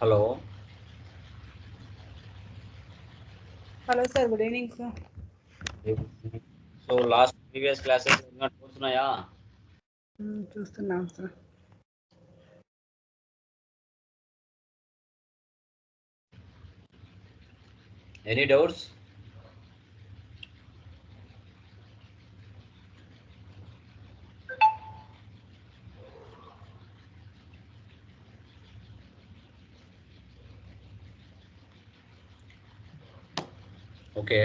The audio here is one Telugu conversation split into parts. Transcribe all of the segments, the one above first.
Hello hello sir good evening sir. So last previous classes చూస్తున్నాయా చూస్తున్నాం sir. Any doubts okay.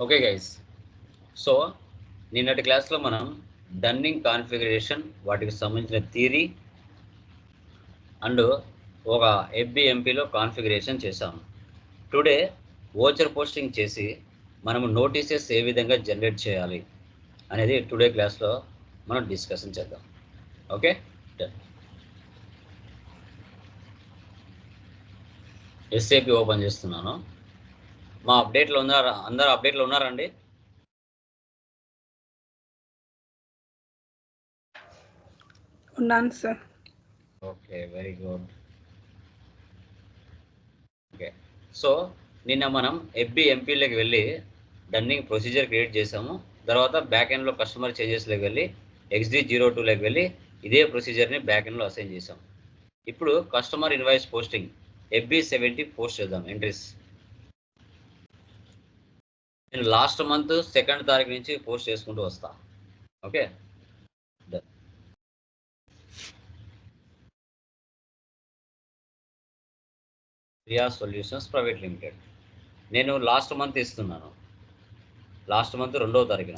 Okay guys. So నిన్నటి క్లాస్లో మనం డన్నింగ్ కాన్ఫిగరేషన్ వాటికి సంబంధించిన థియరీ అండ్ ఒక ఎఫ్బిఎంపీలో కాన్ఫిగరేషన్ చేసాము టుడే ఓచర్ పోస్టింగ్ చేసి మనము నోటీసెస్ ఏ విధంగా జనరేట్ చేయాలి అనేది టుడే క్లాస్లో మనం డిస్కషన్ చేద్దాం. ఓకే ఎస్ఏపి ఓపెన్ చేస్తున్నాను. మా అప్డేట్లో ఉన్నారా? అందరు అప్డేట్లో ఉన్నారండి ఉన్నాను sir. Okay very good okay so నిన్న మనం ఎఫ్బి ఎంపీలోకి వెళ్ళి డన్నింగ్ ప్రొసీజర్ క్రియేట్ చేసాము. తర్వాత బ్యాక్ ఎండ్లో కస్టమర్ చేంజెస్లోకి వెళ్ళి ఎక్స్డి జీరో టూలోకి వెళ్ళి ఇదే ప్రొసీజర్ని బ్యాక్ ఎండ్లో అసైన్ చేసాం. ఇప్పుడు customer invoice posting FB seventy post చేద్దాం ఎంట్రీస్ నేను లాస్ట్ మంత్ సెకండ్ తారీఖు నుంచి పోస్ట్ చేసుకుంటూ వస్తా. Okay Priya solutions private limited నేను లాస్ట్ మంత్ ఇస్తున్నాను. లాస్ట్ మంత్ రెండవ తారీఖున.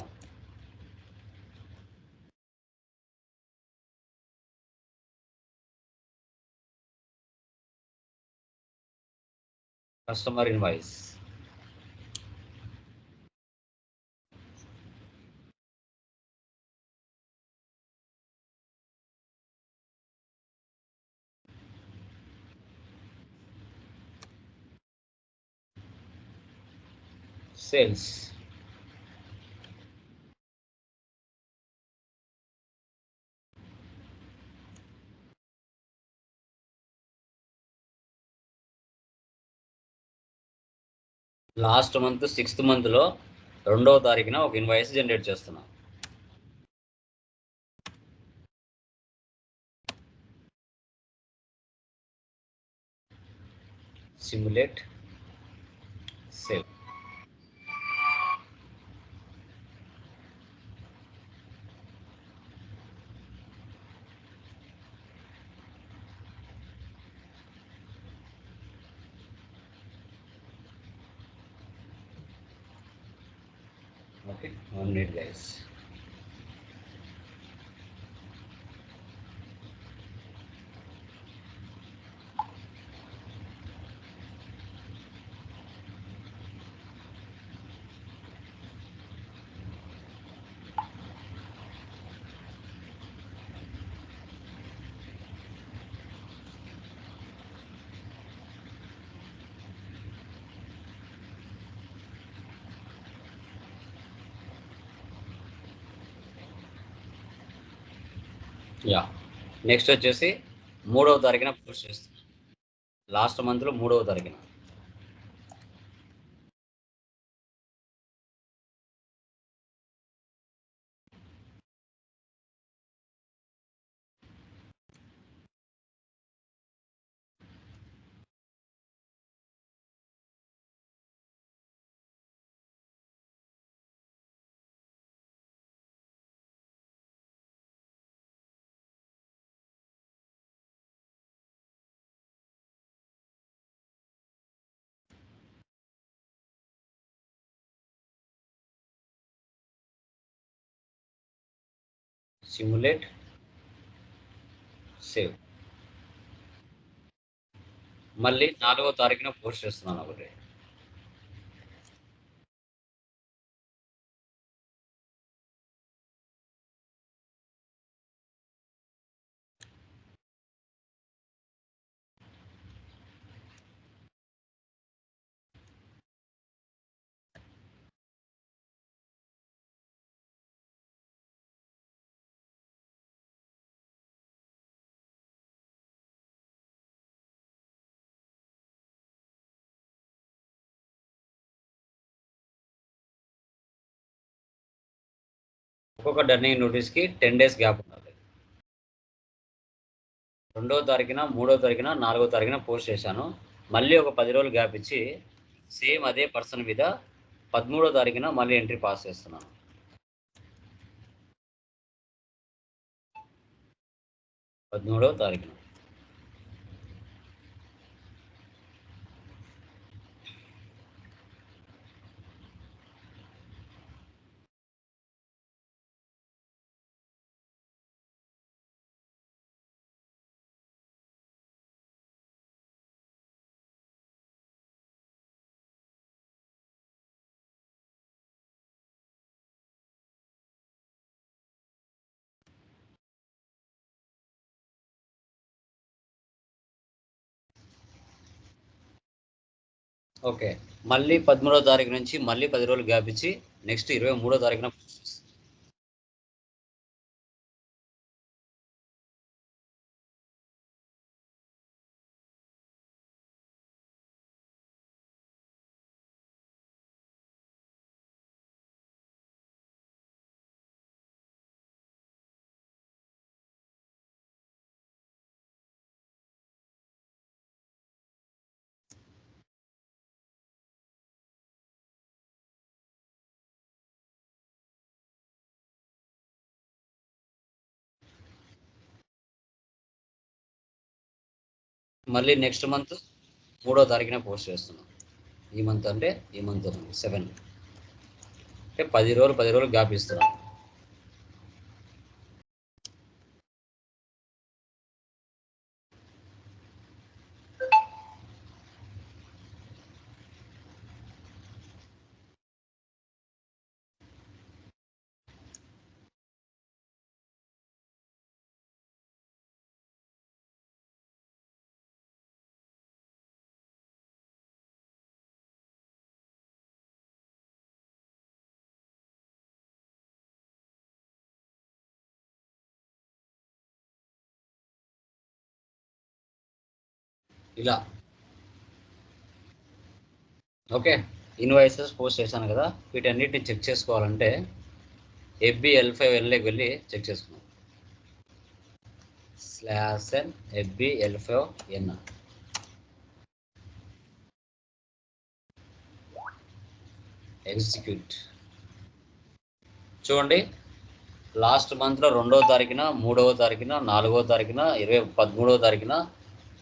Customer invoice sales last month sixth మంత్లో రెండవ తారీఖున ఒక ఇన్వాయిస్ జనరేట్ చేస్తున్నాం. Simulate sale Okay, one minute guys. Next వచ్చేసి మూడవ తారీఖున పోస్ట్ చేస్తాం. లాస్ట్ మంత్లో మూడవ తారీఖున. Simulate. సేవ్ మళ్ళీ నాలుగో తారీఖున పోస్ట్ చేస్తున్నాను ఒకటి. ఒక్కొక్క డర్నింగ్ నోటీస్కి టెన్ డేస్ గ్యాప్ ఉండాలి. రెండో తారీఖున మూడో తారీఖున నాలుగో తారీఖున పోస్ట్ చేశాను. మళ్ళీ ఒక పది రోజులు గ్యాప్ ఇచ్చి సేమ్ అదే పర్సన్ మీద పదమూడో తారీఖున మళ్ళీ ఎంట్రీ పాస్ చేస్తున్నాను. పదమూడవ తారీఖున. ఓకే. మళ్ళీ పదమూడో తారీఖు నుంచి మళ్ళీ పది రోజులు గ్యాప్ ఇచ్చి నెక్స్ట్ ఇరవై మూడో తారీఖున మళ్ళీ నెక్స్ట్ మంత్ మూడో తారీఖున పోస్ట్ చేస్తున్నాం. ఈ మంత్ అంటే ఈ మంత్ సెవెన్ అంటే పది రోజులు పది రోజులు గ్యాప్ ఇస్తున్నాం. ఇలా ఓకే ఇన్వాయిసెస్ పోస్ట్ చేశాను కదా వీటన్నిటిని చెక్ చేసుకోవాలంటే ఎఫ్బి ఎల్ ఫైవ్ ఎల్ఏకి వెళ్ళి చెక్ చేసుకున్నాం. Slash N FB L five N. Execute. చూడండి లాస్ట్ మంత్లో రెండవ తారీఖున మూడవ తారీఖున నాలుగవ తారీఖున ఇరవై పదమూడవ తారీఖున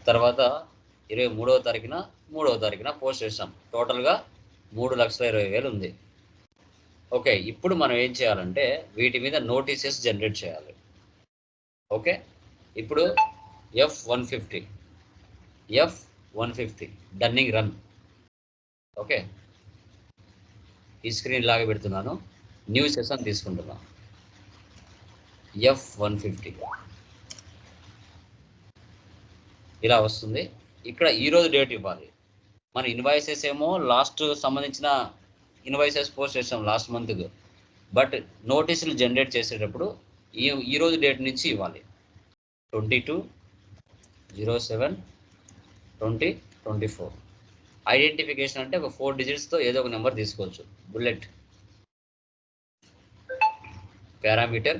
తర్వాత ఇరవై మూడవ తారీఖున మూడవ తారీఖున పోస్ట్ చేసాం టోటల్గా మూడు లక్షల ఇరవై వేలు ఉంది. ఓకే ఇప్పుడు మనం ఏం చేయాలంటే వీటి మీద నోటీసెస్ జనరేట్ చేయాలి. ఓకే ఇప్పుడు F one fifty F one fifty dunning run okay ఈ స్క్రీన్ లాగా పెడుతున్నాను. న్యూ సెషన్ తీసుకుంటున్నాను ఎఫ్ వన్ ఫిఫ్టీ. ఇలా వస్తుంది. ఇక్కడ ఈరోజు డేట్ ఇవ్వాలి. మన ఇన్వాయిసెస్ ఏమో లాస్ట్ సంబంధించిన ఇన్వాయిసెస్ పోస్ట్ చేసాం లాస్ట్ మంత్ బట్ నోటీసులు జనరేట్ చేసేటప్పుడు ఈ ఈరోజు డేట్ నుంచి ఇవ్వాలి. Twenty two zero seven twenty twenty four identification అంటే ఒక ఫోర్ డిజిట్స్తో ఏదో ఒక నెంబర్ తీసుకోవచ్చు. బుల్లెట్ పారామీటర్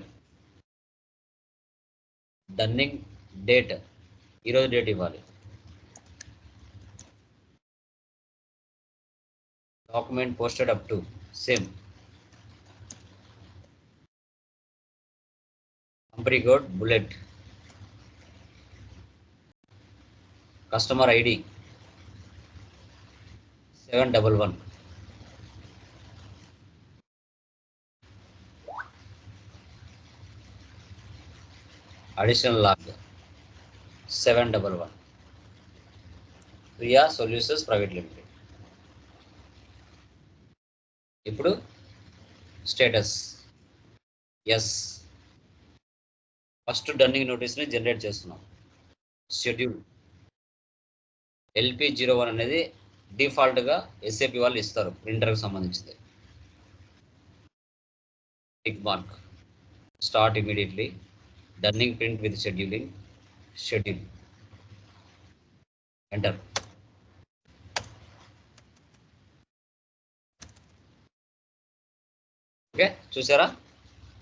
డన్నింగ్ డేట్ ఈరోజు డేట్ ఇవ్వాలి. Document posted up to same company code bullet customer ID seven double one additional log seven double one Priya solutions private limited ఇప్పుడు స్టేటస్. ఎస్ ఫస్ట్ డన్నింగ్ నోటీస్ని జనరేట్ చేస్తున్నాం. షెడ్యూల్ ఎల్పి జీరో వన్ అనేది డిఫాల్ట్గా ఎస్ఏపి వాళ్ళు ఇస్తారు ప్రింటర్కి సంబంధించింది. Tick mark start immediately dunning print with scheduling schedule enter okay చూసారా?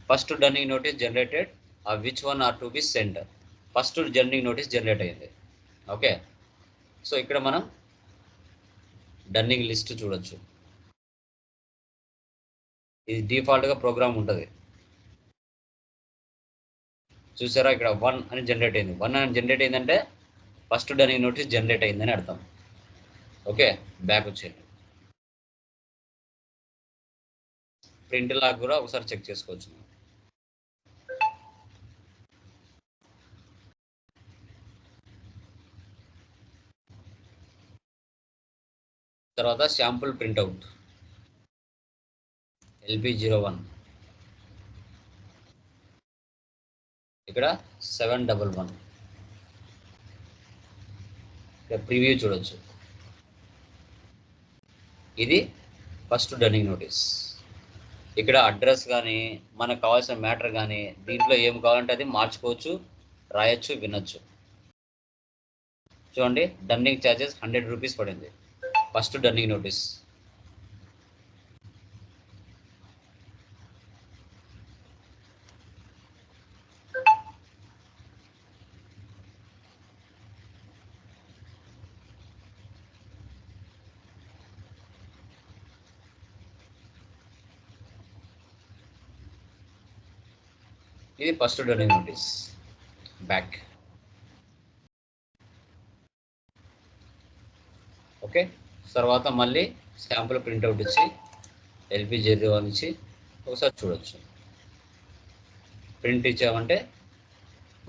ఫస్ట్ డర్నింగ్ నోటీస్ జనరేటెడ్ ఆ which one are to be send first dunning notice generate అయింది. ఓకే సో ఇక్కడ మనం డన్నింగ్ లిస్ట్ చూడొచ్చు. ఇది డిఫాల్ట్గా ప్రోగ్రామ్ ఉంటుంది. చూసారా? ఇక్కడ వన్ అని జనరేట్ అయింది. వన్ అని జనరేట్ అయిందంటే ఫస్ట్ డన్నింగ్ నోటీస్ జనరేట్ అయిందని అర్థం. ఓకే బ్యాక్ వచ్చేయండి. ప్రింట్ లాగ్ కూడా ఒకసారి చెక్ చేసుకోవచ్చు. తర్వాత sample printout LB zero one ఇక్కడ సెవెన్ డబల్ వన్ ఇక్కడ ప్రివ్యూ చూడొచ్చు. ఇది ఫస్ట్ డర్నింగ్ నోటీస్ ఇక్కడ అడ్రస్ కానీ మనకు కావాల్సిన మ్యాటర్ కానీ దీంట్లో ఏం కావాలంటే అది మార్చుకోవచ్చు రాయొచ్చు వినొచ్చు. చూడండి డన్నింగ్ ఛార్జెస్ హండ్రెడ్ రూపీస్ పడింది. ఫస్ట్ డన్నింగ్ నోటీస్ ఇది first dunning notice back okay తర్వాత మళ్ళీ శాంపుల్ ప్రింట్అవుట్ ఇచ్చి ఎల్పి జీరో ఇచ్చి ఒకసారి చూడొచ్చు. ప్రింట్ ఇచ్చామంటే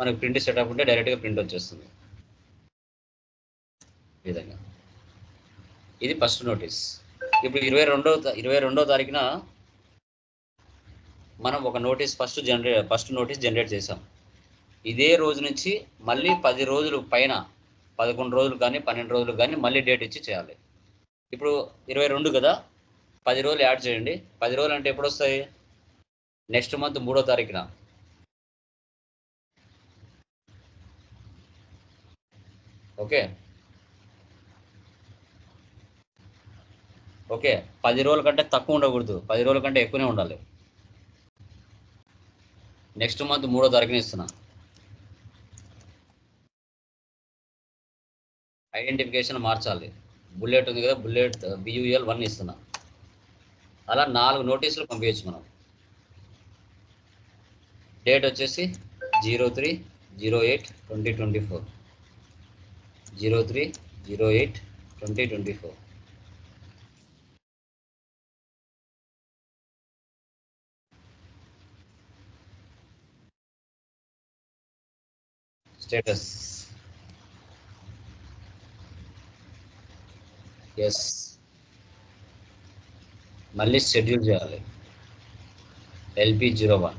మనకు ప్రింట్ సెటప్ ఉంటే డైరెక్ట్గా ప్రింట్ వచ్చేస్తుంది. ఈ విధంగా. ఇది ఫస్ట్ నోటీస్ ఇప్పుడు ఇరవై రెండో ఇరవై రెండో తారీఖున మనం ఒక నోటీస్ ఫస్ట్ జనరే ఫస్ట్ నోటీస్ జనరేట్ చేసాం ఇదే రోజు నుంచి మళ్ళీ పది రోజులు పైన పదకొండు రోజులు కానీ పన్నెండు రోజులు కానీ మళ్ళీ డేట్ ఇచ్చి చేయాలి. ఇప్పుడు ఇరవై రెండు కదా పది రోజులు యాడ్ చేయండి. పది రోజులు అంటే ఎప్పుడు వస్తాయి? నెక్స్ట్ మంత్ మూడో తారీఖున. ఓకే? ఓకే. పది రోజుల కంటే తక్కువ ఉండకూడదు. పది రోజుల కంటే ఎక్కువనే ఉండాలి. నెక్స్ట్ మంత్ మూడో తారీఖున ఇస్తున్నా. ఐడెంటిఫికేషన్ మార్చాలి. బుల్లెట్ ఉంది కదా బుల్లెట్ బియూఎల్ వన్ ఇస్తున్నా. అలా నాలుగు నోటీసులు పంపించచ్చు మనం. డేట్ వచ్చేసి zero three zero eight twenty twenty four zero three zero eight twenty twenty four status S మళ్ళీ షెడ్యూల్ చేయాలి. LP zero one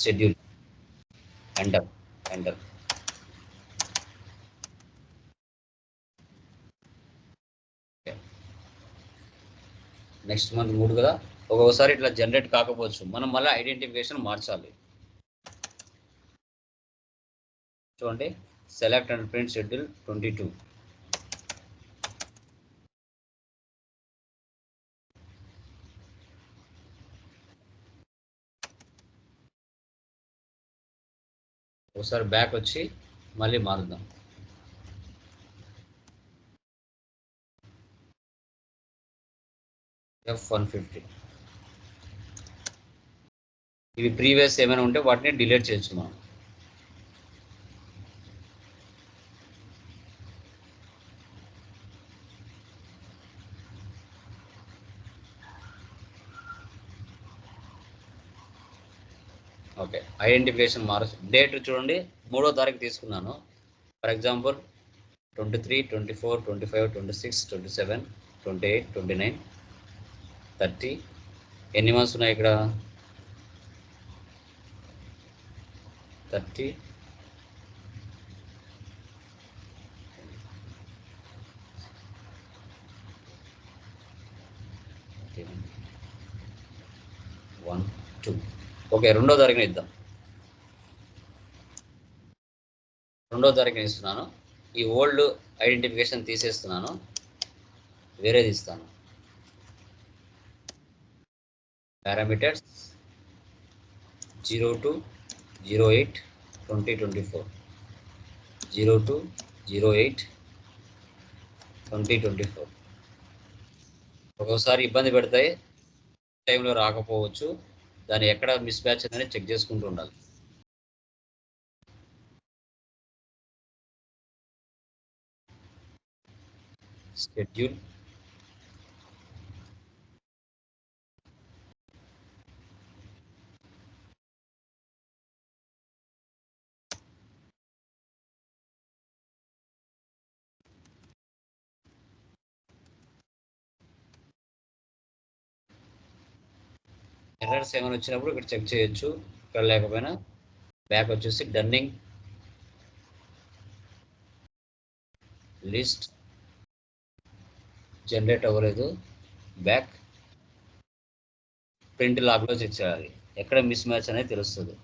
schedule enter enter next month మూడు కదా? ఒక్కొక్కసారి ఇట్లా జనరేట్ కాకపోవచ్చు. మనం మళ్ళీ ఐడెంటిఫికేషన్ మార్చాలి. చూడండి. Select and print schedule twenty two ఒకసారి బ్యాక్ వచ్చి మళ్ళీ మారుద్దాం. ఎఫ్ వన్ ఫిఫ్టీ ఇవి ప్రీవియస్ ఏమైనా ఉంటే వాటిని డిలీట్ చేయొచ్చు మనం ఓకే. ఐడెంటిఫికేషన్ మార్చు డేట్ చూడండి. మూడో తారీఖు తీసుకున్నాను. For example twenty three twenty four twenty five twenty six twenty seven twenty eight twenty nine thirty. ఎన్ని మంత్స్ ఉన్నాయి ఇక్కడ? థర్టీ. One two. ఓకే రెండో తారీఖున ఇద్దాం. రెండో తారీఖున ఇస్తున్నాను. ఈ ఓల్డ్ ఐడెంటిఫికేషన్ తీసేస్తున్నాను. వేరేది ఇస్తాను. Parameters zero two zero eight twenty twenty four. Zero two zero eight twenty twenty four. ఒక్కోసారి ఇబ్బంది పెడతాయి టైంలో రాకపోవచ్చు. దాన్ని ఎక్కడ మిస్ మ్యాచ్ అనేది చెక్ చేసుకుంటూ ఉండాలి. Schedule. ఎర్రర్స్ ఏమైనా వచ్చినప్పుడు ఇక్కడ చెక్ చేయొచ్చు. ఇక్కడ లేకపోయినా బ్యాక్ వచ్చేసి డన్నింగ్ లిస్ట్ జనరేట్ అవ్వలేదు. బ్యాక్ ప్రింట్ లాగ్లో చెక్ చేయాలి. ఎక్కడ మిస్ మ్యాచ్ అనేది తెలుస్తుంది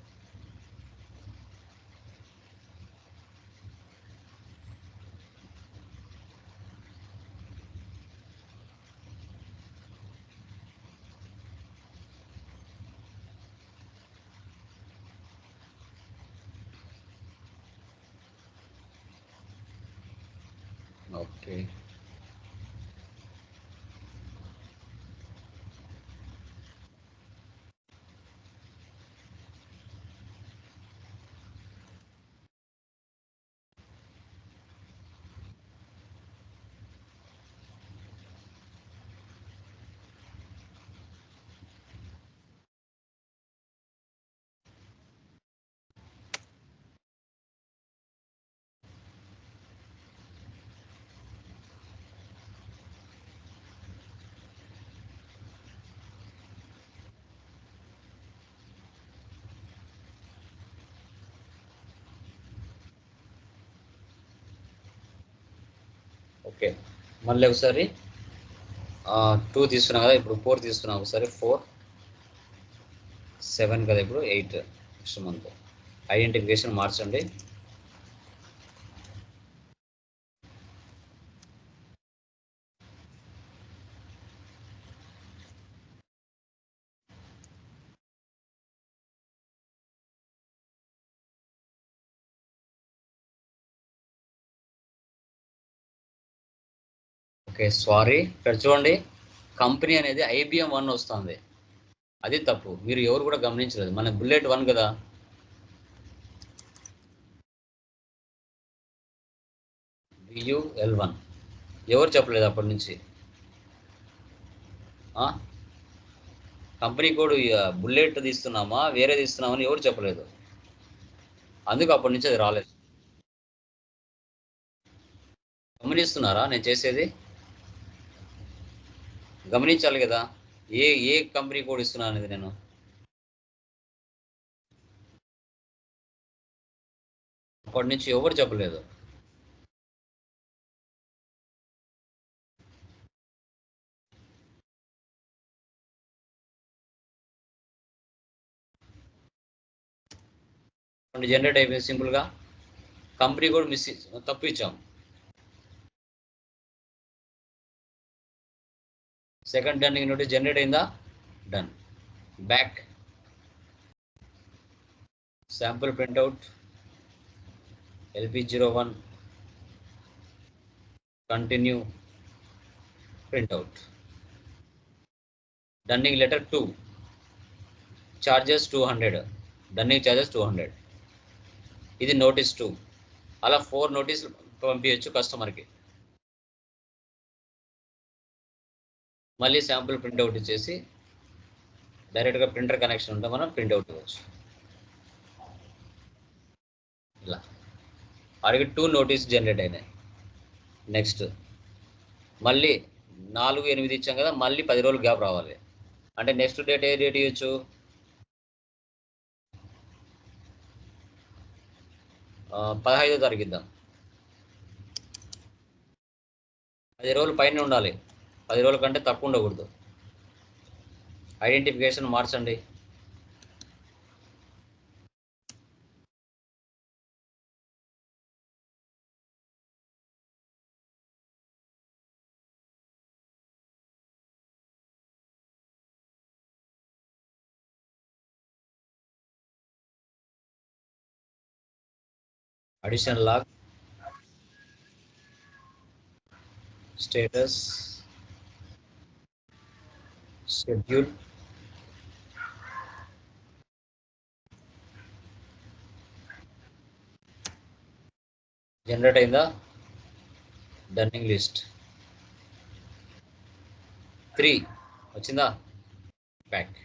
ఓకే ఓకే. మళ్ళీ ఒకసారి టూ తీసుకున్నాం కదా ఇప్పుడు ఫోర్ తీసుకున్నాం ఒకసారి ఫోర్ సెవెన్ కదా ఇప్పుడు ఎయిట్ నెక్స్ట్ మంత్ ఐడెంటిఫికేషన్ మార్చండి. Okay sorry. ఇక్కడ చూడండి కంపెనీ అనేది ఐబిఎం వన్ వస్తుంది. అది తప్పు. మీరు ఎవరు కూడా గమనించలేదు. మన బుల్లెట్ వన్ కదా. L one. ఎవరు చెప్పలేదు అప్పటి నుంచి? కంపెనీ కోడ్ బుల్లెట్ తీస్తున్నామా వేరే తీస్తున్నామని ఎవరు చెప్పలేదు. అందుకు అప్పటి నుంచి అది రాలేదు. గమనిస్తున్నారా నేను చేసేది? గమనించాలి కదా. ఏ ఏ కంపెనీ కోడ్ ఇస్తున్నాను అనేది నేను. అప్పటి నుంచి ఎవరు చెప్పలేదు. జనరేట్ అయిపోయింది సింపుల్గా. కంపెనీ కూడా మిస్ తప్పు ఇచ్చాము సెకండ్ టర్నింగ్ నోటీస్ జనరేట్ అయిందా? Done back sample printout LP zero one continue printout dunning letter two charges two hundred dunning charges two hundred ఇది నోటీస్ టూ అలా ఫోర్ నోటీస్ పంపించచ్చు కస్టమర్కి మళ్ళీ శాంపుల్ ప్రింట్అవుట్ ఇచ్చేసి డైరెక్ట్గా ప్రింటర్ కనెక్షన్ ఉంటే మనం ప్రింట్అవుట్ ఇవ్వచ్చు ఇలా. అడిగి టూ నోటీస్ జనరేట్ అయినాయి. నెక్స్ట్ మళ్ళీ నాలుగు ఎనిమిది ఇచ్చాం కదా మళ్ళీ పది రోజులు గ్యాప్ రావాలి. అంటే నెక్స్ట్ డేట్ ఏ డేట్ ఇవ్వచ్చు? పదహైదో తారీఖు ఇద్దాం. పది రోజులు పైన ఉండాలి. పది రోజుల కంటే తక్కువ ఉండకూడదు. ఐడెంటిఫికేషన్ మార్చండి. Additional log status status schedule generate అయిందా డన్నింగ్ లిస్ట్ త్రీ వచ్చిందా బ్యాక్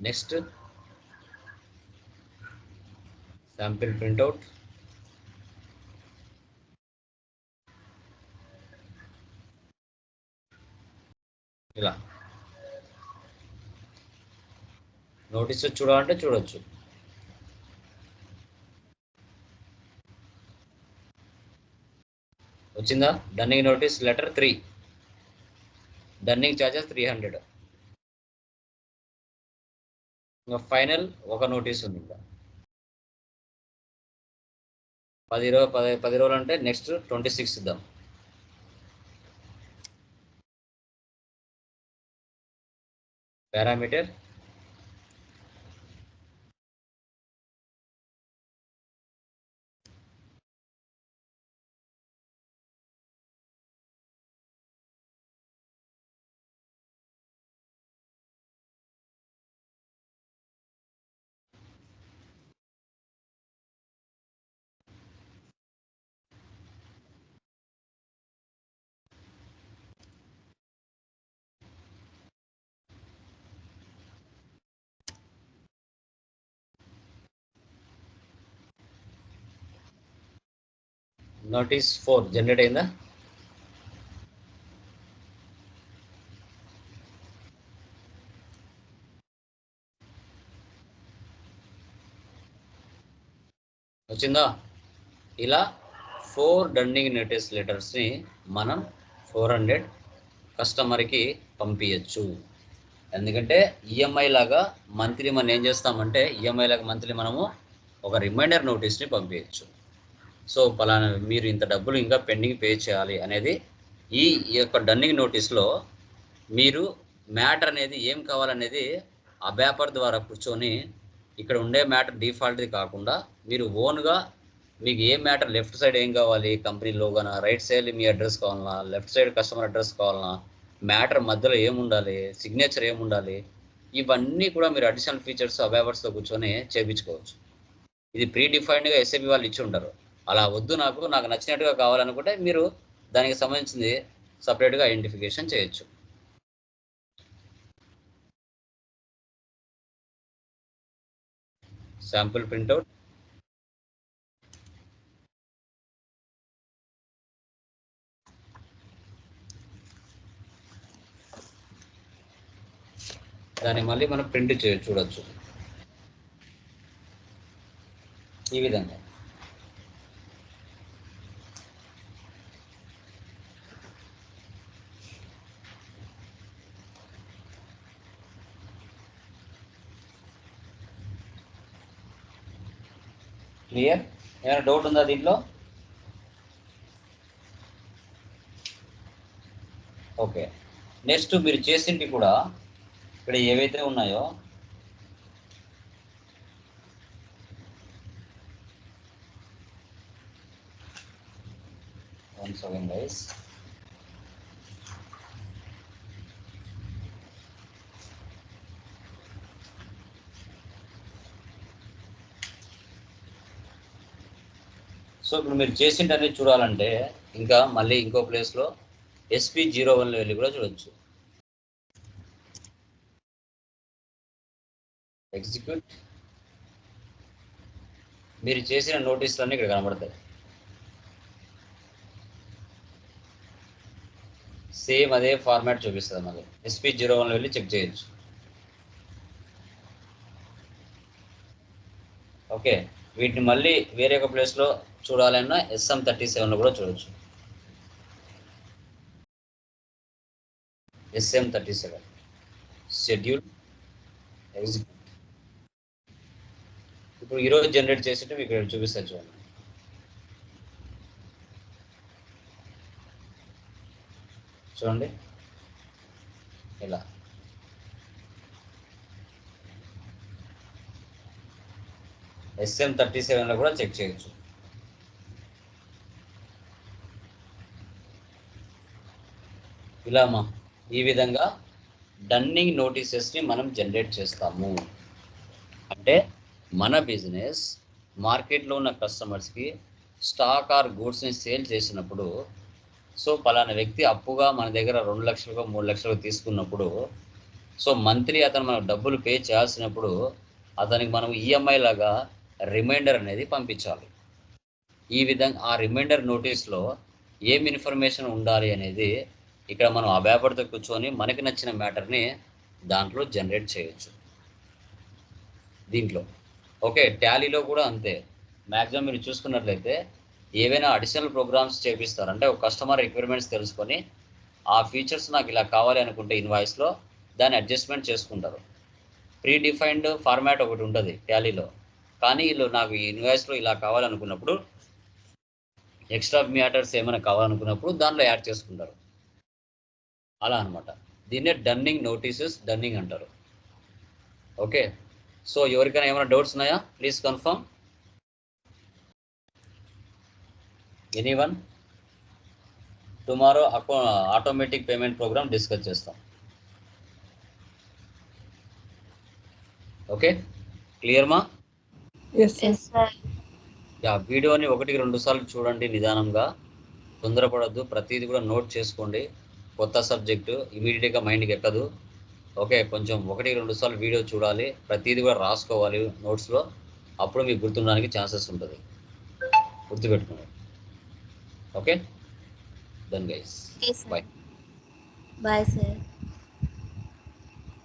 నెక్స్ట్ శాంపిల్ ప్రింట్అవుట్ ఇలా నోటీసు చూడాలంటే చూడొచ్చు. వచ్చిందా? Dunning notice letter three dunning charges three hundred ఇంకా ఫైనల్ ఒక నోటీస్ ఉంది ఇంకా. పది రోజు పది పది రోజులు అంటే నెక్స్ట్ ట్వంటీ సిక్స్ ఇద్దాం. పారామీటర్ నోటీస్ ఫోర్ జనరేట్ అయిందా? వచ్చిందా? ఇలా ఫోర్ డన్నింగ్ నోటీస్ లెటర్స్ని మనం ఫోర్ హండ్రెడ్ కస్టమర్కి పంపించచ్చు ఎందుకంటే ఈఎంఐ లాగా మంత్లీ మనం ఏం చేస్తామంటే ఈఎంఐ లాగా మంత్లీ మనము ఒక రిమైండర్ నోటీస్ని పంపించచ్చు సో పలానా మీరు ఇంత డబ్బులు ఇంకా పెండింగ్ పే చేయాలి అనేది ఈ యొక్క డన్నింగ్ నోటీస్లో మీరు మ్యాటర్ అనేది ఏం కావాలనేది ఆ పేపర్ ద్వారా కూర్చొని ఇక్కడ ఉండే మ్యాటర్ డిఫాల్ట్ది కాకుండా మీరు ఓన్గా మీకు ఏ మ్యాటర్ లెఫ్ట్ సైడ్ ఏం కావాలి కంపెనీలో కానీ రైట్ సైడ్ మీ అడ్రస్ కావాలన్నా లెఫ్ట్ సైడ్ కస్టమర్ అడ్రస్ కావాలన్నా మ్యాటర్ మధ్యలో ఏముండాలి సిగ్నేచర్ ఏముండాలి ఇవన్నీ కూడా మీరు అడిషనల్ ఫీచర్స్ ఆ పేపర్స్తో కూర్చొని చేయించుకోవచ్చు ఇది ప్రీ డిఫైన్డ్గా ఎస్ఏబి వాళ్ళు ఇచ్చి ఉంటారు. అలా వద్దు నాకు నాకు నచ్చినట్టుగా కావాలనుకుంటే మీరు దానికి సంబంధించింది సపరేట్గా ఐడెంటిఫికేషన్ చేయొచ్చు. Sample printout. దాన్ని మళ్ళీ మనం ప్రింట్ చే చూడొచ్చు. ఈ విధంగా. క్లియర్ ఏమైనా డౌట్ ఉందా దీంట్లో? ఓకే నెక్స్ట్ మీరు చేసింటి కూడా ఇక్కడ ఏవైతే ఉన్నాయో వన్ సెకండ్ గైస్ సో ఇప్పుడు మీరు చేసింటనే చూడాలంటే ఇంకా మళ్ళీ ఇంకో ప్లేస్లో ఎస్పీ జీరో వన్లో వెళ్ళి కూడా చూడొచ్చు. ఎగ్జిక్యూట్ మీరు చేసిన నోటీసులన్నీ ఇక్కడ కనబడతాయి. సేమ్ అదే ఫార్మాట్ చూపిస్తుంది మళ్ళీ ఎస్పీ జీరో వన్లో వెళ్ళి చెక్ చేయొచ్చు. ఓకే. వీటిని మళ్ళీ వేరే ఒక ప్లేస్లో చూడాలన్నా ఎస్ఎం థర్టీ సెవెన్లో కూడా చూడొచ్చు. SM thirty seven schedule execute ఇప్పుడు ఈరోజు జనరేట్ చేసేట్టు మీకు చూపిస్తాను చూడండి. చూడండి. ఇలా. ఎస్ఎం థర్టీ సెవెన్లో కూడా చెక్ చేయొచ్చు. ఇలా మా ఈ విధంగా డన్నింగ్ నోటీసెస్ని మనం జనరేట్ చేస్తాము. అంటే మన బిజినెస్ మార్కెట్లో ఉన్న కస్టమర్స్కి స్టాక్ ఆర్ గూడ్స్ని సేల్ చేసినప్పుడు సో పలానా వ్యక్తి అప్పుగా మన దగ్గర రెండు లక్షలకు మూడు లక్షలకు తీసుకున్నప్పుడు సో మంత్లీ అతను మనకు డబ్బులు పే చేయాల్సినప్పుడు అతనికి మనం ఈఎంఐ లాగా రిమైండర్ అనేది పంపించాలి. ఈ విధంగా ఆ రిమైండర్ నోటీస్లో ఏం ఇన్ఫర్మేషన్ ఉండాలి అనేది ఇక్కడ మనం ఆ పేపర్తో కూర్చొని మనకి నచ్చిన మ్యాటర్ని దాంట్లో జనరేట్ చేయొచ్చు. దీంట్లో. ఓకే టాలీలో కూడా అంతే. మ్యాక్సిమం మీరు చూసుకున్నట్లయితే ఏవైనా అడిషనల్ ప్రోగ్రామ్స్ చేపిస్తారు. అంటే ఒక కస్టమర్ రిక్వైర్మెంట్స్ తెలుసుకొని ఆ ఫీచర్స్ నాకు ఇలా కావాలి అనుకుంటే ఇన్వాయిస్లో దాన్ని అడ్జస్ట్మెంట్ చేసుకుంటారు. ప్రీ డిఫైన్డ్ ఫార్మాట్ ఒకటి ఉంటుంది టాలీలో. కానీ వీళ్ళు నాకు ఈ ఇన్వాయిస్లో ఇలా కావాలనుకున్నప్పుడు ఎక్స్ట్రా మ్యాటర్స్ ఏమైనా కావాలనుకున్నప్పుడు దాంట్లో యాడ్ చేసుకుంటారు. అలా అనమాట దీన్నే డన్నింగ్ నోటీసెస్ డన్నింగ్ అంటారు. ఓకే? సో ఎవరికైనా ఏమైనా డౌట్స్ ఉన్నాయా? Please confirm any one tomorrow అకౌ automatic payment program discuss చేస్తాం. ఓకే? క్లియర్ మా? యా వీడియోని ఒకటికి రెండు సార్లు చూడండి నిదానంగా. తొందరపడద్దు. ప్రతిదీ కూడా నోట్ చేసుకోండి. కొత్త సబ్జెక్టు ఇమీడియట్గా మైండ్కి ఎక్కదు. ఓకే కొంచెం ఒకటి రెండు సార్లు వీడియో చూడాలి. ప్రతిదీ కూడా రాసుకోవాలి నోట్స్లో అప్పుడు మీకు గుర్తుండడానికి ఛాన్సెస్ ఉంటుంది. గుర్తుపెట్టుకోండి. Okay done guys Bye. Bye sir